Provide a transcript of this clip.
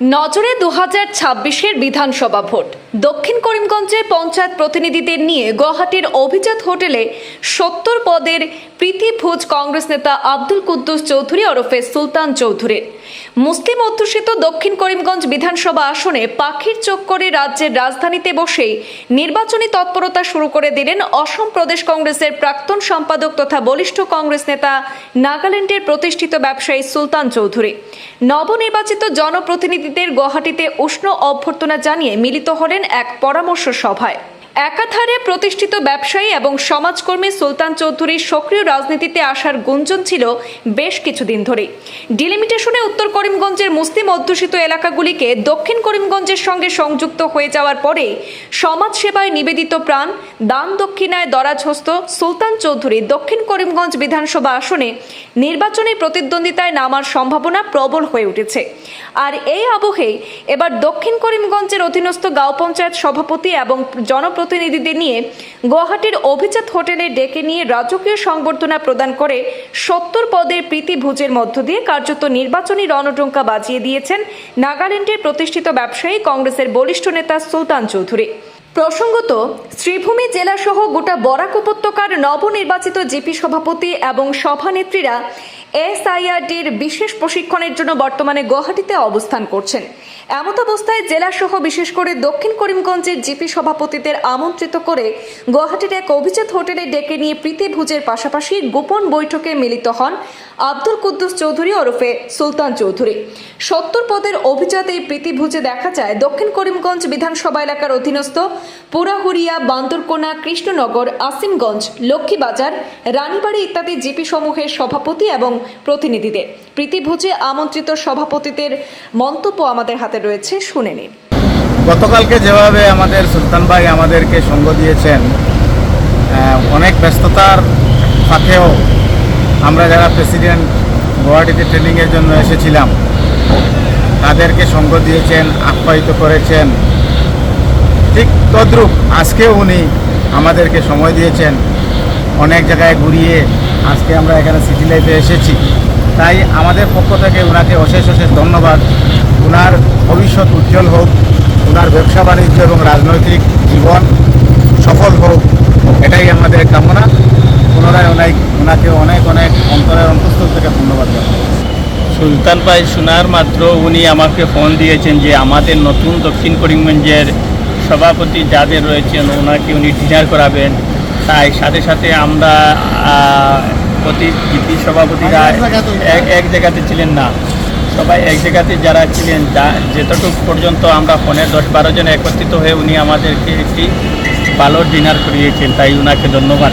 নজরে দু হাজার ছাব্বিশের বিধানসভা ভোট। দক্ষিণ করিমগঞ্জে পঞ্চায়েত প্রতিনিধিদের নিয়ে গুয়াহাটির অভিজাত হোটেলে সত্তর পদের প্রীতি ভোজ কংগ্রেস নেতা আব্দুল কুদ্দুস চৌধুরী ওরফে সুলতান চৌধুরীর। মুসলিম অধ্যুষিত দক্ষিণ করিমগঞ্জ বিধানসভা আসনে পাখির চোখ করে রাজ্যের রাজধানীতে বসেই নির্বাচনী তৎপরতা শুরু করে দিলেন অসম প্রদেশ কংগ্রেসের প্রাক্তন সম্পাদক তথা বলিষ্ঠ কংগ্রেস নেতা নাগাল্যান্ডের প্রতিষ্ঠিত ব্যবসায়ী সুলতান চৌধুরী। নবনির্বাচিত জনপ্রতিনিধিদের গুয়াহাটিতে উষ্ণ অভ্যর্থনা জানিয়ে মিলিত হলেন এক পরামর্শ সভায়। একাধারে প্রতিষ্ঠিত ব্যবসায়ী এবং সমাজকর্মী সুলতান চৌধুরীর সক্রিয় রাজনীতিতে আসার গুঞ্জন ছিল বেশ কিছুদিন ধরে ডিলিমিটেশনে উত্তর করিমগঞ্জের মুসলিম অধ্যুষিত এলাকাগুলিকে দক্ষিণ করিমগঞ্জের সঙ্গে সংযুক্ত হয়ে যাওয়ার পরে সমাজ সেবায় নিবেদিত প্রাণ, দান দক্ষিণায় দরাজহস্ত সুলতান চৌধুরী দক্ষিণ করিমগঞ্জ বিধানসভা আসনে নির্বাচনী প্রতিদ্বন্দ্বিতায় নামার সম্ভাবনা প্রবল হয়ে উঠেছে। আর এই আবহে এবার দক্ষিণ করিমগঞ্জের অধীনস্থ গাঁও পঞ্চায়েত সভাপতি এবং জনপ্রতিনিধিদের নিয়ে গুয়াহাটির অভিজাত হোটেলে ডেকে নিয়ে রাজকীয় সংবর্ধনা প্রদান করে সত্তর পদের প্রীতি ভোজের মধ্য দিয়ে কার্যত নির্বাচনী রণটঙ্কা বাজিয়ে দিয়েছেন নাগাল্যান্ডের প্রতিষ্ঠিত ব্যবসায়ী কংগ্রেসের বলিষ্ঠ নেতা সুলতান চৌধুরী। প্রসঙ্গত, শ্রীভূমি জেলাসহ গোটা বরাক উপত্যকার নবনির্বাচিত জিপি সভাপতি এবং সভানেত্রীরা এসআইআরডির বিশেষ প্রশিক্ষণের জন্য বর্তমানে গুয়াহাটিতে অবস্থান করছেন। এমত অবস্থায় জেলাসহ বিশেষ করে দক্ষিণ করিমগঞ্জের জিপি সভাপতিদের আমন্ত্রিত করে গুয়াহাটির এক অভিজাত হোটেলে ডেকে নিয়ে প্রীতি ভোজের পাশাপাশি গোপন বৈঠকে মিলিত হন আব্দুল কুদ্দুস চৌধুরী ওরফে সুলতান চৌধুরী। সত্তর পদের অভিজাত এই প্রীতি ভোজে দেখা যায় দক্ষিণ করিমগঞ্জ বিধানসভা এলাকার অধীনস্থ পুরাহুরিয়া বান্দরকোনা, কৃষ্ণনগর, আসিমগঞ্জ, লক্ষ্মীবাজার, রানীবাড়ি ইত্যাদি জিপি সমূহের সভাপতি এবং প্রতিনিধিদের। প্রীতি ভোজে আমন্ত্রিত সভাপতিদের মন্তব্য আমাদের হাতে রয়েছে, শুনে নিন। গতকালকে যেভাবে আমাদের সুলতান ভাই আমাদেরকে সঙ্গ দিয়েছেন অনেক ব্যস্ততার সাথেও আমরা যারা প্রেসিডেন্ট গুয়াহাটিতে ট্রেনিংয়ের জন্য এসেছিলাম, তাদেরকে সঙ্গ দিয়েছেন, আপ্যায়িত করেছেন। ঠিক তদ্রূপ আজকেও উনি আমাদেরকে সময় দিয়েছেন, অনেক জায়গায় ঘুরিয়ে আজকে আমরা এখানে সিটি লাইফে এসেছি। তাই আমাদের পক্ষ থেকে ওনাকে অশেষ অশেষ ধন্যবাদ। ওনার ভবিষ্যৎ উজ্জ্বল হোক ওনার ব্যবসা বাণিজ্য এবং রাজনৈতিক জীবন সফল হোক, এটাই আমাদের কামনা। পুনরায় অনেক ওনাকে অনেক অনেক অন্তরের অন্তঃস্থল থেকে ধন্যবাদ জানাই। সুলতান ভাই শোনার মাত্র উনি আমাকে ফোন দিয়েছেন যে আমাদের নতুন দক্ষিণ করিমগঞ্জের সভাপতি যাদের রয়েছেন, ওনাকে উনি ডিনার করাবেন। তাই সাথে সাথে আমরা প্রতি জিপি সভাপতিরা এক এক জায়গাতে ছিলেন না। সবাই এক জায়গাতে যারা ছিলেন যা যেতটুকু পর্যন্ত আমরা ফোনে দশ বারো জন একত্রিত হয়ে উনি আমাদেরকে একটি ভালো ডিনার করিয়েছেন তাই উনাকে ধন্যবাদ।